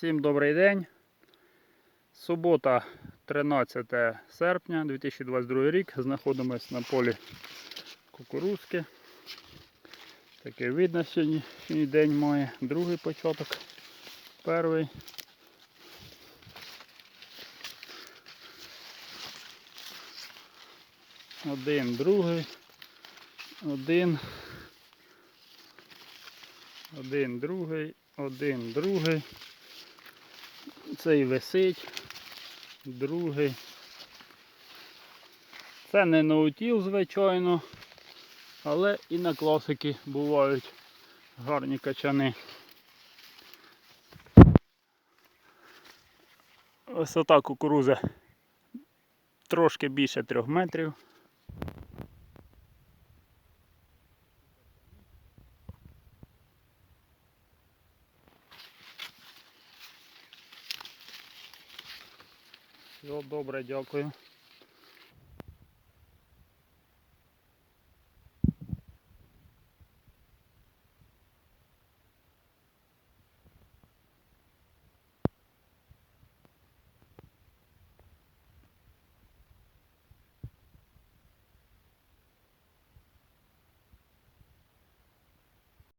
Всім добрий день. Субота, 13 серпня 2022 рік. Знаходимось на полі кукурузки. Таке видно сьогоднішній день має. Другий початок. Перший. Один, другий. Один. Один, другий, один, другий. Цей висить. Другий. Це не наутіл, звичайно, але і на класики бувають гарні качани. Висота кукурузи трошки більше трьох метрів. Все добре, дякую.